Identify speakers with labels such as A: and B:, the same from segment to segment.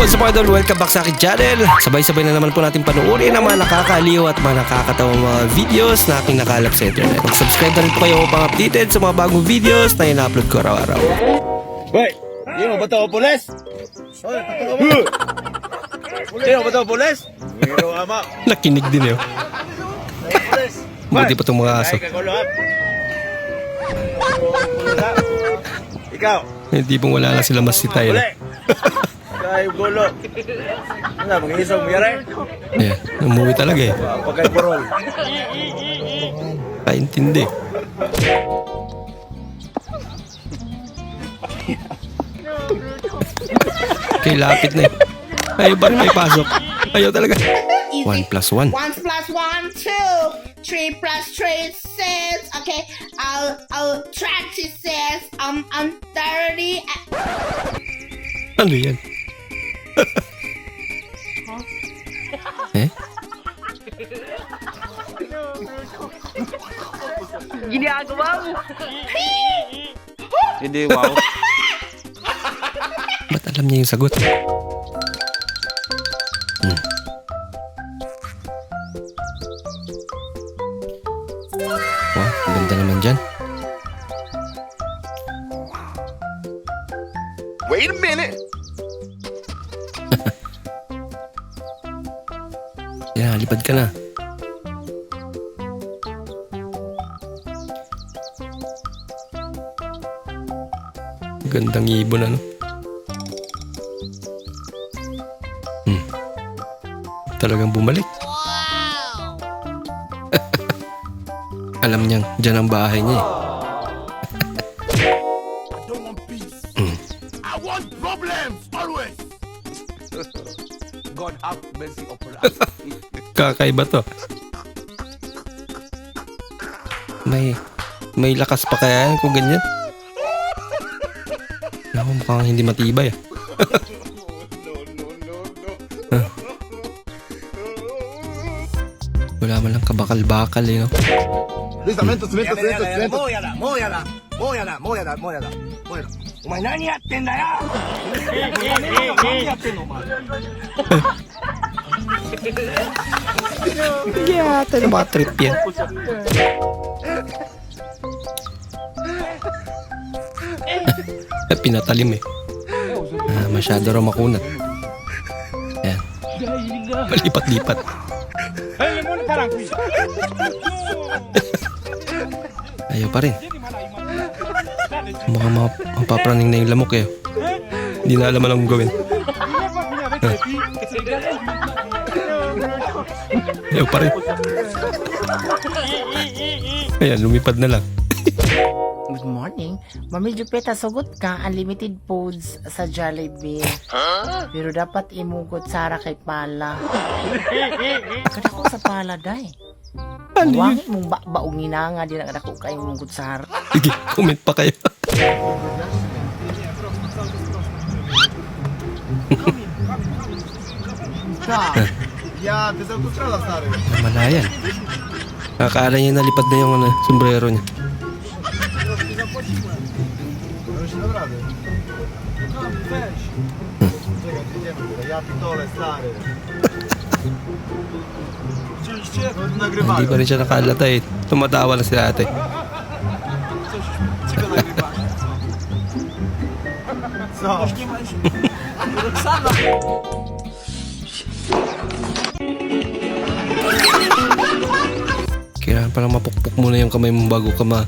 A: What's up idol? Welcome back sa akin channel. Sabay-sabay na naman po natin panuorin ang mga nakakaliw at mga nakakatawang mga videos na aking nakalap sa internet. Mag-subscribe na rin po kayo upang updated sa mga bagong videos na ina-upload ko araw-araw.
B: Hoy, di mo ba ito pulis? Patulong mo. Ba ito pulis?
A: Nakinig din eh. oh.
B: Pulis.
A: Buti pa itong mga aso.
B: Ikaw.
A: Hindi pong wala na sila masitay.
B: Uli.
A: No?
B: Kay gulo. Ano, mag-isog mo yan
A: Yeah, umuwi talaga eh.
B: Pagkay burol.
A: Kaintindi. Okay, lapit na eh. Ayaw ba rin may pasok? Ayaw talaga.
C: Easy.
A: 1 plus 1.
C: One plus one, two. Three plus three, six. Okay. I'll, I'll thirty six. Um, I'm thirty.
A: Ano yan? Eh?
B: Hindi, wow.
A: Ba't alam niya yung sagot? Hmm. Wow, ganda naman dyan.
B: Wait a minute.
A: Yan, lipad ka na. Gandang ibon ano. Hmm. Talagang bumalik. Alam niyang dyan ang bahay niya eh.
B: I want problems always. gone up Bensi Opera.
A: Kakaiba to. May may lakas pa kaya yan kung ganyan? Naku, mukhang hindi matibay. Wala man lang kabakal-bakal eh. No?
D: Listo, mentos, mentos, mentos, mentos. Móyala, móyala. ス、メントス、メントス、メント
B: もうやだ、もうやだ、もうやだ、もうやだ、もうやだ、もうやだ。お前何やってんだよ何やってんのお前。
A: Yeah, tayo mga trip yan. Pinatalim eh. Ah, masyado raw makunat. Ayan. Malipat-lipat. Ayaw pa rin. Mukhang map- mapapraning na yung lamok eh. Hindi na alam anong gawin. Ayaw pa rin. Ayan, lumipad na lang.
E: Good morning. Mami Jupeta, sugot ka unlimited foods sa Jollibee. Pero dapat imugot Sara kay Pala. Kada ko sa Pala, day.
A: Ano yun?
E: Wangit mong ba baungin na nga, di na kada ko kay imugot Sara.
A: Sige, comment pa kayo.
D: Sam tu strzela, stary.
A: Malayan. Akala niya nalipad na yung ano, sombrero niya.
D: No już nie dam rady. Czekaj, idziemy tutaj. Ja pitole, stary. Oczywiście? No,
A: Hindi
D: nagrywają.
A: pa rin siya nakalata eh. Tumatawa na si ate.
D: Co?
A: Kailangan palang mapukpok muna yung kamay mo bago ka ma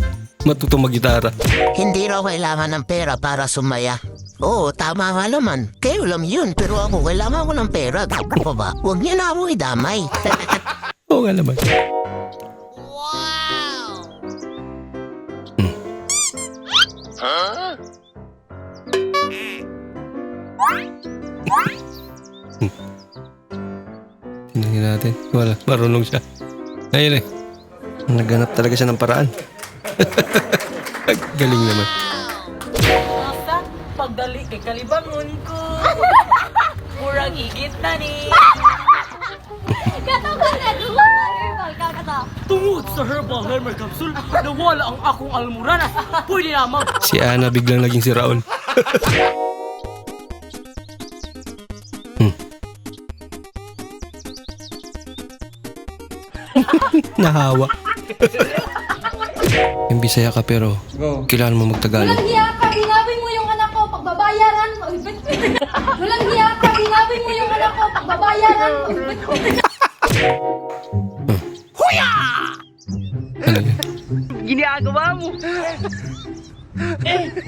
A: matutong magitara.
F: Hindi raw kailangan ng pera para sumaya. Oo, tama nga naman. Kayo lang yun, pero ako kailangan ko ng pera. Pa ba? Huwag niyo na ako idamay.
A: Oo nga naman. Wala, marunong siya. Ayun eh. Naghanap talaga siya ng paraan. Galing naman.
G: Asa, pagdali kay kalibangon ko. Murag higit na ni. Tungod sa herbal hammer capsule, nawala ang akong almuranas. Pwede na mag...
A: Si Ana biglang naging si Raul. Nahawa. Yung Bisaya ka pero kailangan mo magtagalog.
H: Walang hiya ka, ginawin mo yung anak ko, pagbabayaran. Ay, ba't- Walang hiya ka, ginawin mo yung anak ko, pagbabayaran. Ay, ba't-
A: Ano yun?
G: Ginagawa mo.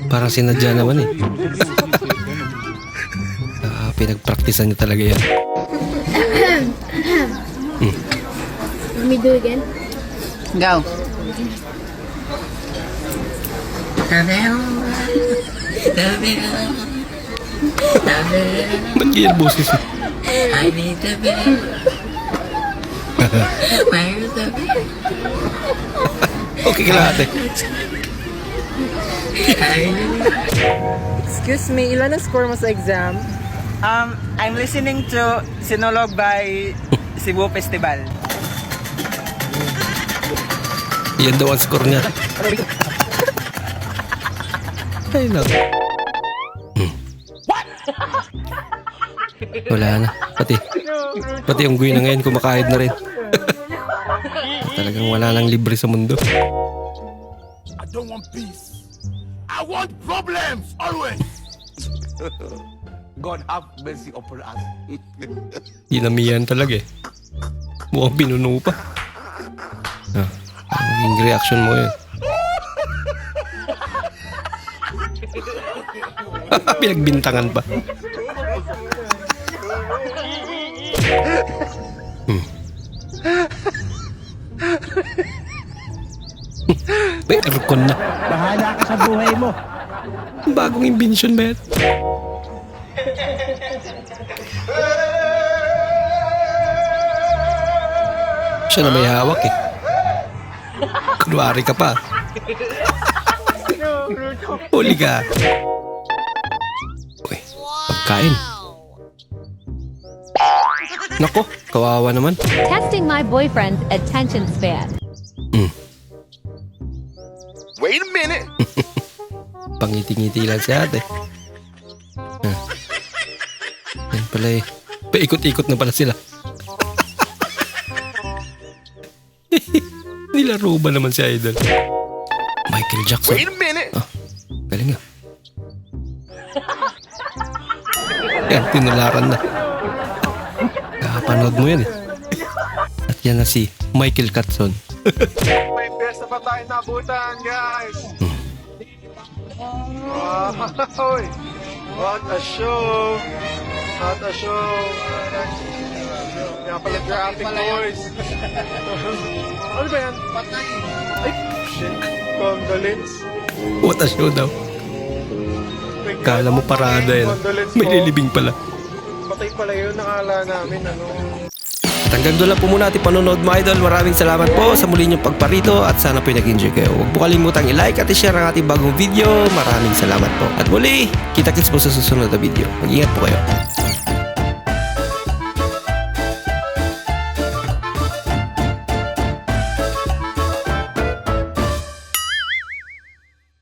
A: Parang sinadya naman eh. Ah, pinagpraktisan niya talaga yan.
H: Let me do again.
E: Go.
A: Ba't ganyan boses eh?
F: I need the bell. Where's the bell?
A: Okay ka lang ate.
I: Excuse me, ilan ang score mo sa exam?
G: Um, I'm listening to Sinolog by Cebu Festival.
A: Yan daw ang score niya. Ay, naku. Hmm. Wala na. Pati, pati yung guy na ngayon kumakahid na rin. Talagang wala nang libre sa mundo.
B: I don't want peace. I want problems always. God have mercy upon us.
A: Dinamihan talaga eh. Mukhang pinuno pa. Ah, naging reaction mo yun. Pinagbintangan pa. Hmm. May aircon na.
D: Bahala ka sa buhay mo.
A: Bagong invention ba yan? Siya na may hawak eh. Kunwari ka pa. Huli ka. Uy, pagkain. Nako, kawawa naman.
J: Testing my boyfriend's attention span.
B: Wait a minute.
A: Pangiti-ngiti lang si ate. Ah. Yan pala eh. Paikot-ikot na pala sila. Nilaro ba naman si Idol? Michael Jackson.
B: Wait a minute.
A: Ah, galing ah. Yan, tinularan na. Kakapanood mo yan eh. At yan na si Michael Catson.
D: May best na ba tayo nabutan, guys? Wow! What a show! What a show! Yan pala graphic boys. ano ba yan? Patay. Ay, shit. Condolence.
A: What a show daw. Kala mo parada yan. May
D: po.
A: lilibing pala.
D: Patay pala yun. Nakala namin, ano.
A: At hanggang doon lang po muna ating panonood mga idol. Maraming salamat po sa muli niyong pagparito at sana po nag-enjoy kayo. Huwag po kalimutang i-like at i-share ang ating bagong video. Maraming salamat po. At muli, kita-kits po sa susunod na video. Mag-ingat po kayo.